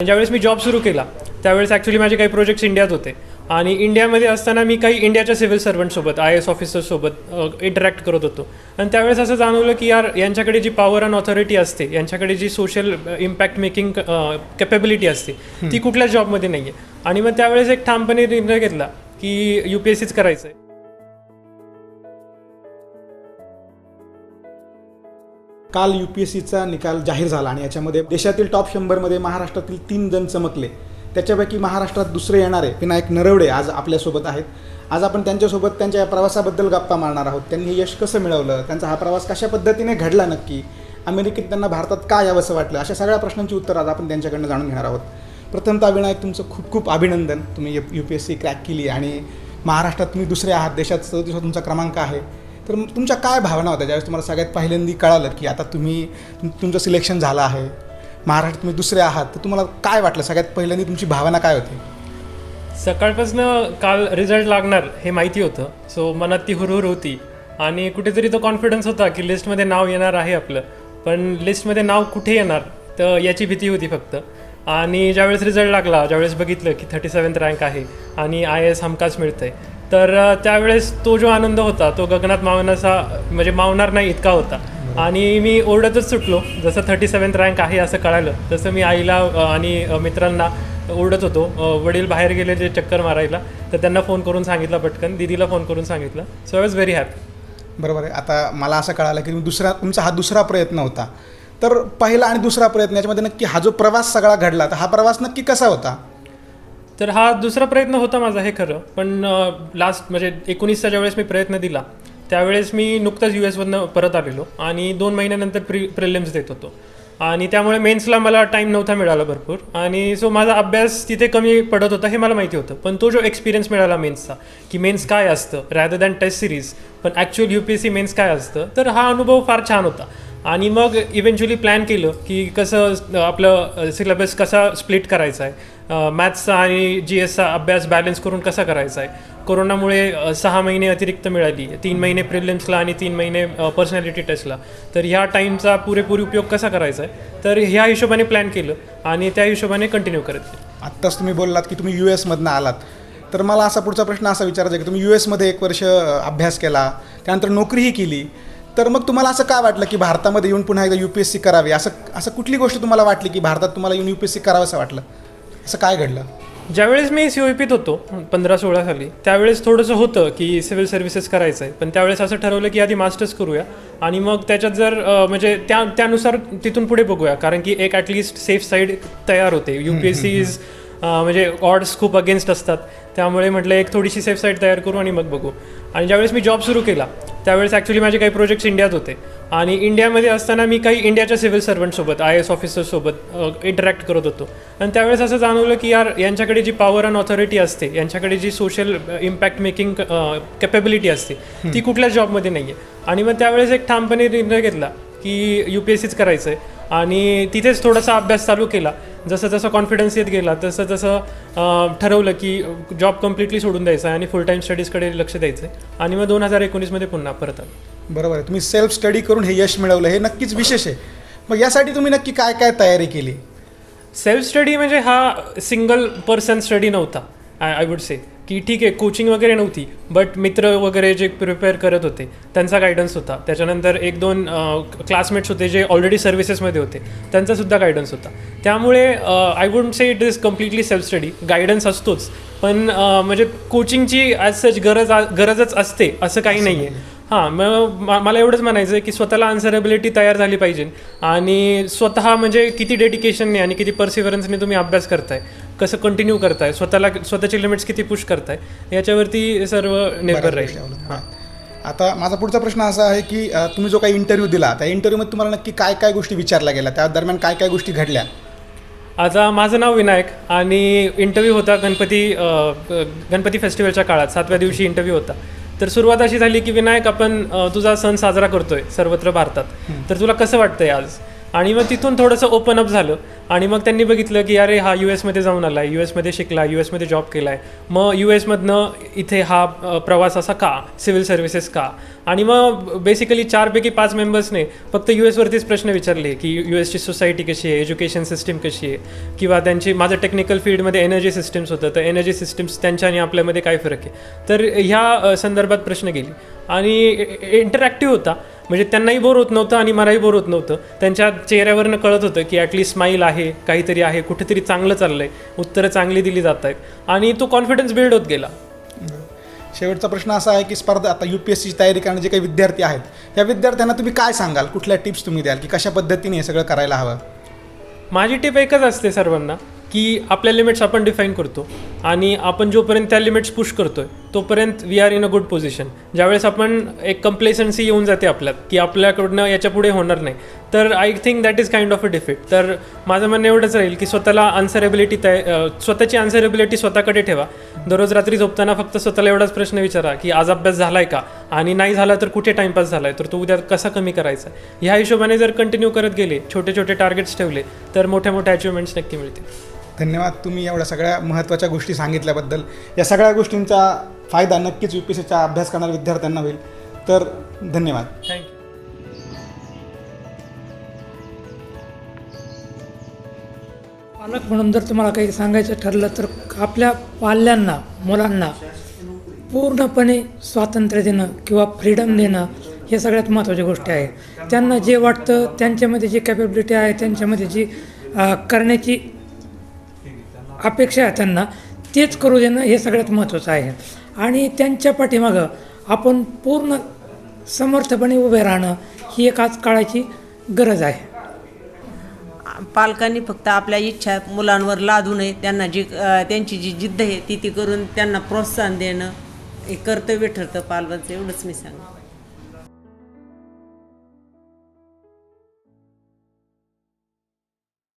ज्यावेळेस मी जॉब सुरू केला त्यावेळेस ॲक्च्युली माझे काही प्रोजेक्ट्स इंडियात होते. आणि इंडियामध्ये असताना मी काही इंडियाच्या सिव्हिल सर्वंटसोबत आय एस ऑफिसर्ससोबत इंटरॅक्ट करत होतो. आणि त्यावेळेस असं जाणवलं की यार यांच्याकडे जी पॉवर अँड ऑथॉरिटी असते यांच्याकडे जी सोशल इम्पॅक्ट मेकिंग कॅपेबिलिटी असते ती कुठल्याच जॉबमध्ये नाही आहे आणि मग त्यावेळेस एक ठामपणे निर्णय घेतला की यू पी एस सीच करायचं आहे काल यू पी एस सीचा निकाल जाहीर झाला आणि याच्यामध्ये देशातील टॉप शंभरमध्ये महाराष्ट्रातील तीन जण चमकले. त्याच्यापैकी महाराष्ट्रात दुसरे येणारे विनायक नरवडे आज आपल्यासोबत आहेत. आज आपण त्यांच्यासोबत त्यांच्या या प्रवासाबद्दल गप्पा मारणार आहोत. त्यांनी हे यश कसं मिळवलं? त्यांचा हा प्रवास कशा पद्धतीने घडला नक्की? अमेरिकेत त्यांना भारतात का यावंसं वाटलं? अशा सगळ्या प्रश्नांची उत्तर आज आपण त्यांच्याकडनं जाणून घेणार आहोत. प्रथमतः विनायक तुमचं खूप खूप अभिनंदन. तुम्ही U P S C crack केली आणि महाराष्ट्रात तुम्ही दुसरे आहात. देशात चौतीसवा तुमचा क्रमांक आहे. तर तुमच्या काय भावना होत्या? ज्यावेळेस तुम्हाला सगळ्यात पहिल्यांदा कळालं की आता तुम्ही तुम- तुमचं सिलेक्शन झालं आहे महाराष्ट्रात तुम्ही दुसरे आहात तर तुम्हाला काय वाटलं? सगळ्यात पहिल्यांदा तुमची भावना काय होती? सकाळपासून काल रिझल्ट लागणार हे माहिती होतं. सो मनात ती हुरहुर होती. आणि कुठेतरी तो कॉन्फिडन्स होता की लिस्टमध्ये नाव येणार आहे आपलं. पण लिस्टमध्ये नाव कुठे येणार? तर याची भीती होती फक्त. आणि ज्यावेळेस रिझल्ट लागला ज्यावेळेस बघितलं की थर्टी सेवन्थ रँक आहे आणि आय एस हमखास मिळतंय तर त्यावेळेस तो जो आनंद होता तो गगनात मावण्याचा म्हणजे मावणार नाही इतका होता. आणि मी ओरडतच सुटलो. जसं थर्टी सेवन्थ रँक आहे असं कळालं तसं मी आईला आणि मित्रांना ओरडत होतो. वडील बाहेर गेले जे चक्कर मारायला तर त्यांना फोन करून सांगितलं पटकन दीदीला फोन करून सांगितलं. So I was very happy बरोबर आहे. आता मला असं कळालं की दुसरा तुमचा हा दुसरा प्रयत्न होता. तर पहिला आणि दुसरा प्रयत्न याच्यामध्ये नक्की हा जो प्रवास सगळा घडला तर हा प्रवास नक्की कसा होता? तर हा दुसरा प्रयत्न होता माझा हे खरं. पण लास्ट म्हणजे एकोणीसचा ज्यावेळेस मी प्रयत्न दिला त्यावेळेस मी नुकताच यू एसमधनं परत आलेलो आणि दोन महिन्यानंतर प्री प्रिलिम्स देत होतो. आणि त्यामुळे मेन्सला मला टाईम नव्हता मिळाला भरपूर. आणि सो माझा अभ्यास तिथे कमी पडत होता हे मला माहिती होतं. पण तो जो एक्सपिरियन्स मिळाला मेन्सचा की मेन्स काय असतं रॅदर दॅन टेस्ट सिरीज पण actual U P S C mains काय असतं तर हा अनुभव फार छान होता. आणि मग इव्हेंच्युअली प्लॅन केलं की कसं आपलं सिलेबस कसा स्प्लिट करायचा आहे. मॅथ्सचा आणि जी एसचा अभ्यास बॅलन्स करून कसा करायचा आहे. कोरोनामुळे सहा महिने अतिरिक्त मिळाली तीन महिने प्रिलिम्सला आणि तीन महिने पर्सनॅलिटी टेस्टला तर ह्या टाईमचा पुरेपूर उपयोग कसा करायचा आहे? तर ह्या हिशोबाने प्लॅन केलं आणि त्या हिशोबाने कंटिन्यू करत आत्ताच तुम्ही बोललात की तुम्ही यू एसमधनं आलात. तर मला असा पुढचा प्रश्न असा विचारायचा आहे की तुम्ही यू एसमध्ये एक वर्ष अभ्यास केला त्यानंतर नोकरीही केली. तर मग तुम्हाला असं काय वाटलं की भारतामध्ये येऊन पुन्हा एकदा यू पी एस सी करावी? असं असं कुठली गोष्ट तुम्हाला वाटली की भारतात तुम्हाला येऊन यू पी एस सी करावं असं वाटलं? असं काय घडलं? ज्यावेळेस मी सी ओ पीत होतो पंधरा सोळा साली त्यावेळेस थोडंसं होतं की सिव्हिल सर्व्हिसेस करायचं आहे. पण त्यावेळेस असं ठरवलं की आधी मास्टर्स करूया आणि मग त्याच्यात जर म्हणजे त्या त्यानुसार तिथून पुढे बघूया. कारण की एक ॲटलिस्ट सेफ साईड तयार होते. U P S C is म्हणजे ऑर्ड्स खूप अगेन्स्ट असतात. त्यामुळे म्हटलं एक थोडीशी सेफ साईड तयार करू आणि मग बघू. आणि ज्यावेळेस मी जॉब सुरू केला त्यावेळेस ॲक्च्युली माझे काही प्रोजेक्ट्स इंडियात होते. आणि इंडियामध्ये असताना मी काही इंडियाच्या सिव्हिल सर्वंटसोबत आय एस ऑफिसर्ससोबत इंटरॅक्ट करत होतो. आणि त्यावेळेस असं जाणवलं की यार यांच्याकडे जी पॉवर अँड ऑथॉरिटी असते यांच्याकडे जी सोशल इम्पॅक्ट मेकिंग कॅपेबिलिटी असते ती कुठल्याच जॉबमध्ये नाही आहे आणि मग त्यावेळेस एक ठामपणे निर्णय घेतला की यू पी एस सीच करायचं आहे आणि तिथेच थोडासा अभ्यास चालू केला. जसं जसं कॉन्फिडन्स येत गेला तसं अं, ठरवलं की जॉब कम्प्लिटली सोडून द्यायचा आहे आणि फुल टाईम स्टडीजकडे लक्ष द्यायचं आहे आणि मग दोन हजार एकोणीसमध्ये पुन्हा परत आलो. बरोबर आहे. तुम्ही सेल्फ स्टडी करून हे यश मिळवलं हे नक्कीच विशेष आहे. मग यासाठी तुम्ही नक्की काय काय तयारी केली? सेल्फ स्टडी म्हणजे हा सिंगल पर्सन स्टडी नव्हता आय आय वुड से की ठीक आहे कोचिंग वगैरे नव्हती बट मित्र वगैरे जे प्रिपेअर करत होते त्यांचा गायडन्स होता. त्याच्यानंतर एक दोन क्लासमेट्स होते जे ऑलरेडी सर्व्हिसेसमध्ये होते त्यांचासुद्धा गायडन्स होता. त्यामुळे I would say it is completely self study guidance असतोच. पण म्हणजे कोचिंगची ॲज सच गरज गरजच असते असं काही नाही आहे हां मग मला एवढंच म्हणायचं आहे की स्वतःला आन्सरेबिलिटी तयार झाली पाहिजे. आणि स्वतः म्हणजे किती डेडिकेशनने आणि किती पर्सिव्हरन्सने तुम्ही अभ्यास करताय कसं कंटिन्यू करताय स्वतःला स्वतःचे लिमिट्स किती पुश करताय याच्यावरती सर्व निर्भर राहील. आहेत. आता माझा पुढचा प्रश्न असा आहे की तुम्ही जो काही इंटरव्ह्यू दिला त्या इंटरव्ह्यूमध्ये तुम्हाला नक्की काय काय गोष्टी विचारल्या गेल्या? त्या दरम्यान काय काय गोष्टी घडल्या? आता माझं नाव विनायक आणि इंटरव्ह्यू होता गणपती गणपती फेस्टिवलच्या काळात सातव्या दिवशी इंटरव्ह्यू होता. तर सुरुवात अशी झाली की विनायक आपण तुझा सण साजरा करतोय सर्वत्र भारतात. तर तुला कसं वाटतंय आज? आणि मग तिथून थोडंसं ओपन अप झालं. आणि मग त्यांनी बघितलं की अरे हा यू एसमध्ये जाऊन आला आहे यू एसमध्ये शिकला यू एसमध्ये जॉब केला आहे मग यू एसमधनं इथे हा प्रवास असा का? सिव्हिल सर्व्हिसेस का? आणि मग बेसिकली चारपैकी पाच मेंबर्सने फक्त यू एसवरतीच प्रश्न विचारले की यू एसची सोसायटी कशी आहे एज्युकेशन सिस्टीम कशी आहे? किंवा त्यांची माझं टेक्निकल फील्डमध्ये एनर्जी सिस्टीम्स होतं तर एनर्जी सिस्टीम्स त्यांच्या आणि आपल्यामध्ये काय फरक आहे? तर ह्या संदर्भात प्रश्न गेली. आणि इंटरॅक्टिव्ह होता. म्हणजे त्यांनाही बोर होत नव्हतं आणि मलाही बोर होत नव्हतं. त्यांच्या चेहऱ्यावरनं कळत होतं की ॲटलीस्ट स्माईल आहे काहीतरी आहे कुठेतरी चांगलं चाललं आहे उत्तरं चांगली दिली जात आहेत. आणि तो कॉन्फिडन्स बिल्ड होत गेला. शेवटचा प्रश्न असा आहे की स्पर्धा आता यू पी एस सीची तयारी करणारे जे काही विद्यार्थी आहेत या विद्यार्थ्यांना तुम्ही काय सांगाल? कुठल्या टिप्स तुम्ही द्याल? की कशा पद्धतीने हे सगळं करायला हवं? माझी टिप एकच असते सर्वांना. की आपल्या लिमिट्स आपण डिफाईन करतो. आणि आपण जोपर्यंत त्या लिमिट्स पुश करतो आहे तोपर्यंत we are in a good position ज्यावेळेस आपण एक कम्प्लेसन्सी येऊन जाते आपल्यात की आपल्याकडनं याच्यापुढे होणार नाही तर I think that is kind of a defeat तर माझं म्हणणं एवढंच राहील की स्वतःला आन्सरेबिलिटी तय स्वतःची आन्सरेबिलिटी स्वतःकडे ठेवा. दररोज रात्री झोपताना फक्त स्वतःला एवढाच प्रश्न विचारा की आज अभ्यास झाला आहे का? आणि नाही झाला तर कुठे टाइमपास आहे तर तो उद्या कसा कमी करायचा? ह्या हिशोबाने जर कंटिन्यू करत गेले छोटे छोटे टार्गेट्स ठेवले तर मोठ्या मोठ्या अचिव्हमेंट्स नक्की मिळतील. धन्यवाद तुम्ही एवढ्या सगळ्या महत्त्वाच्या गोष्टी सांगितल्याबद्दल. या सगळ्या गोष्टींचा फायदा नक्कीच यू पी एस सीचा अभ्यास करणाऱ्या विद्यार्थ्यांना होईल. तर धन्यवाद. थँक्यू पालक म्हणून जर तुम्हाला काही सांगायचं ठरलं तर आपल्या पाल्यांना मुलांना पूर्णपणे स्वातंत्र्य देणं किंवा फ्रीडम देणं हे सगळ्यात महत्त्वाच्या गोष्टी आहे. त्यांना जे वाटतं त्यांच्यामध्ये जी कॅपेबिलिटी आहे त्यांच्यामध्ये जी करण्याची अपेक्षा आहे त्यांना तेच करू देणं हे सगळ्यात महत्त्वाचं आहे. आणि त्यांच्या पाठीमागं आपण पूर्ण समर्थपणे उभे राहणं ही एक आज काळाची गरज आहे. पालकांनी फक्त आपल्या इच्छा मुलांवर लादू नये त्यांना जी त्यांची जी जिद्द आहे ती ती करून त्यांना प्रोत्साहन देणं हे कर्तव्य ठरतं पालकांचं एवढंच मी सांगेन.